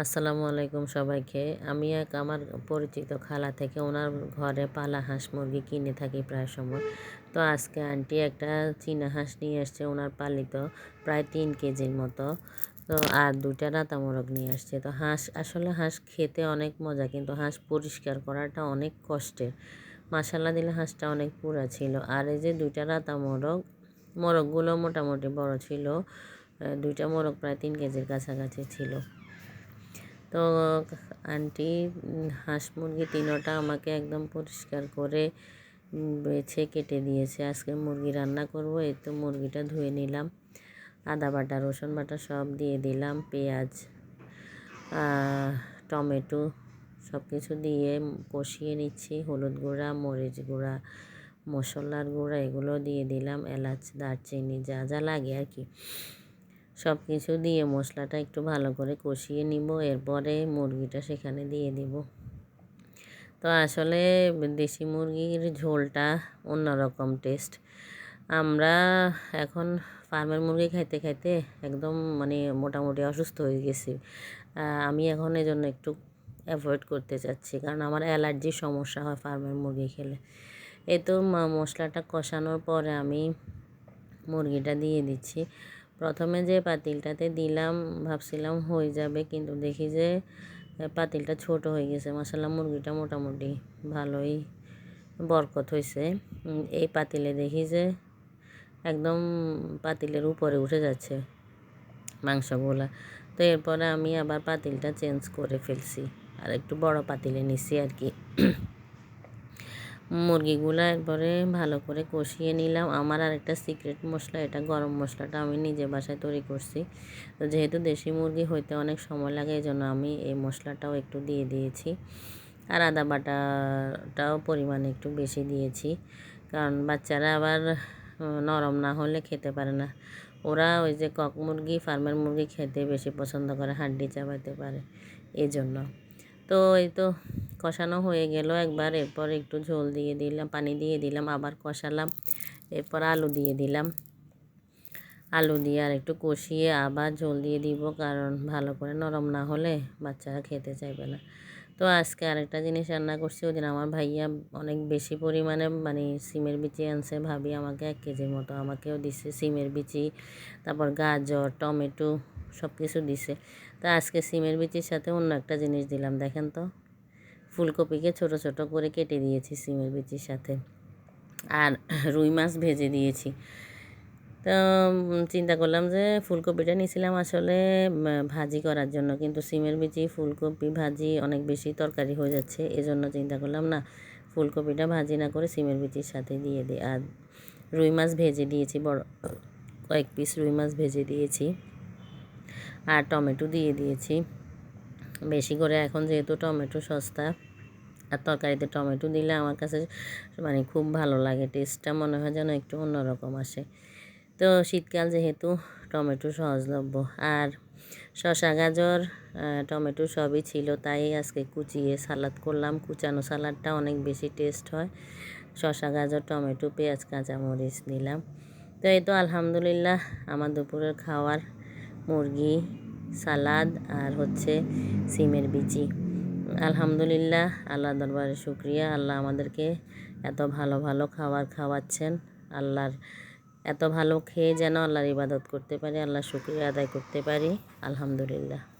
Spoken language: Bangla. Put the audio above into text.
আসসালামু আলাইকুম সবাইকে। আমি এক আমার পরিচিত খালা থেকে ওনার ঘরে পালা হাঁস মুরগি কিনে থাকি প্রায় সময়। তো আজকে আন্টি একটা চীনা হাঁস নিয়ে আসছে ওনার পালিত প্রায় তিন কেজির মতো। তো আর দুইটা রাতা মোরগ নিয়ে আসছে। তো হাঁস, আসলে হাঁস খেতে অনেক মজা কিন্তু হাঁস পরিষ্কার করাটা অনেক কষ্টের। মশালা দিলে হাঁসটা অনেক পুরা ছিল। আর এই যে দুইটা রাতা মোরগ মোরগগুলো মোটামুটি বড় ছিল দুইটা মোরগ প্রায় তিন কেজির কাছাকাছি ছিল। তো আন্টি হাঁস মুরগি তিনোটা আমাকে একদম পরিষ্কার করে বেছে কেটে দিয়েছে। আজকে মুরগি রান্না করব, এই তো মুরগিটা ধুয়ে নিলাম। আদা বাটা, রসুন বাটা সব দিয়ে দিলাম, পেঁয়াজ টমেটো সব কিছু দিয়ে কষিয়ে নিচ্ছি। হলুদ গুঁড়া, মরিচ গুঁড়া, মশলার গুঁড়া এগুলো দিয়ে দিলাম, এলাচ, দারচিনি, যা যা লাগে আর কি। সব কিছু দিয়ে মশলাটা একটু ভালো করে কষিয়ে নিব, এরপরে মুরগিটা সেখানে দিয়ে দিব। তো আসলে দেশি মুরগির ঝোলটা অন্যরকম টেস্ট। আমরা এখন ফার্মের মুরগি খাইতে খাইতে একদম মানে মোটামুটি অসুস্থ হয়ে গেছি। আমি এখন এজন্য একটু অ্যাভয়েড করতে চাচ্ছি, কারণ আমার অ্যালার্জির সমস্যা হয় ফার্মের মুরগি খেলে। এ তো মশলাটা কষানোর পরে আমি মুরগিটা দিয়ে দিচ্ছি। প্রথমে যে পাতিলটাতে দিলাম, ভাবছিলাম হয়ে যাবে, কিন্তু দেখি যে পাতিলটা ছোট হয়ে গেছে। মশলা মুরগিটা মোটামুটি ভালোই বরকত হয়েছে এই পাতিলে দেখি যে, একদম পাতিলের উপরে উঠে যাচ্ছে মাংসগুলা। তো এরপরে আমি আবার পাতিলটা চেঞ্জ করে ফেলছি। আর একটু বড় পাতিলে নিছি আর কি। মুরগিগুলো একবারে ভালো করে কষিয়ে নিলাম। আমার আর একটা সিক্রেট মশলা, এটা গরম মশলাটা আমি নিজে বাসায় তৈরি করছি। তো যেহেতু দেশি মুরগি হইতে অনেক সময় লাগে এই জন্য আমি এই মশলাটাও একটু দিয়ে দিয়েছি। আর আদা বাটাটাও পরিমাণে একটু বেশি দিয়েছি। কারণ বাচ্চারা আবার নরম না হলে খেতে পারে না। ওরা ওই যে কক মুরগি, ফার্মের মুরগি খেতে বেশি পছন্দ করে, হাড্ডি চাবাইতে পারে। এই জন্য তো এই তো কষানো হয়ে গেল একবার, এরপর একটু ঝোল দিয়ে দিলাম, পানি দিয়ে দিলাম, আবার কষালাম, এরপর আলু দিয়ে দিলাম। আলু দিয়ে আর একটু কষিয়ে আবার ঝোল দিয়ে দিব, কারণ ভালো করে নরম না হলে বাচ্চারা খেতে চাইবে না। তো আজকে আরেকটা জিনিস রান্না করছি ওই দিন আমার ভাইয়া অনেক বেশি পরিমাণে মানে সিমের বিচি আনছে, ভাবি আমাকে এক কেজির মতো আমাকেও দিছে, সিমের বিচি, তারপর গাজর, টমেটো সব কিছু দিছে। তো আজকে সিমের বিচির সাথে অন্য একটা জিনিস দিলাম, দেখেন তো। ফুলকপিকে ছোট ছোট করে কেটে দিয়েছি সিমের বিচির সাথে। আর রুই মাছ ভেজে দিয়েছি। তো চিন্তা করলাম যে ফুলকপিটা নিয়েছিলাম আসলে ভাজি করার জন্য। কিন্তু সিমের বিচি ফুলকপি ভাজি অনেক বেশি তরকারি হয়ে যাচ্ছে। এজন্য চিন্তা করলাম, না, ফুলকপিটা ভাজি না করে সিমের বিচির সাথে দিয়ে দিই। আর রুই মাছ ভেজে দিয়েছি, বড় কয়েক পিস রুই মাছ ভেজে দিয়েছি। আর টমেটো দিয়ে দিয়েছি। বেশি করে এখন যেহেতু টমেটো সস্তা, আর তরকারিতে টমেটো দিলে আমার কাছে মানে খুব ভালো লাগে, টেস্টটা মনে হয় যেন একটু অন্যরকম আসে। তো শীতকাল যেহেতু টমেটো সহজলভ্য, আর শশা গাজর টমেটো সবই ছিল, তাই আজকে কুচিয়ে সালাদ করলাম। কুচানো সালাদটা অনেক বেশি টেস্ট হয়। শশা গাজর, টমেটো, পেঁয়াজ, কাঁচামরিচ দিলাম। তো এই তো আলহামদুলিল্লাহ, আমার দুপুরের খাওয়ার মুরগি, সালাদ আর হচ্ছে সিমের বিচি। আলহামদুলিল্লাহ আল্লাহ দরবারে শুক্রিয়া। আল্লাহ আমাদেরকে এত ভালো ভালো খাবার খাওয়াচ্ছেন। আল্লাহর এত ভালো খেয়ে যেন আল্লাহর ইবাদত করতে পারি আল্লাহ শুক্রিয়া আদায় করতে পারি। আলহামদুলিল্লাহ।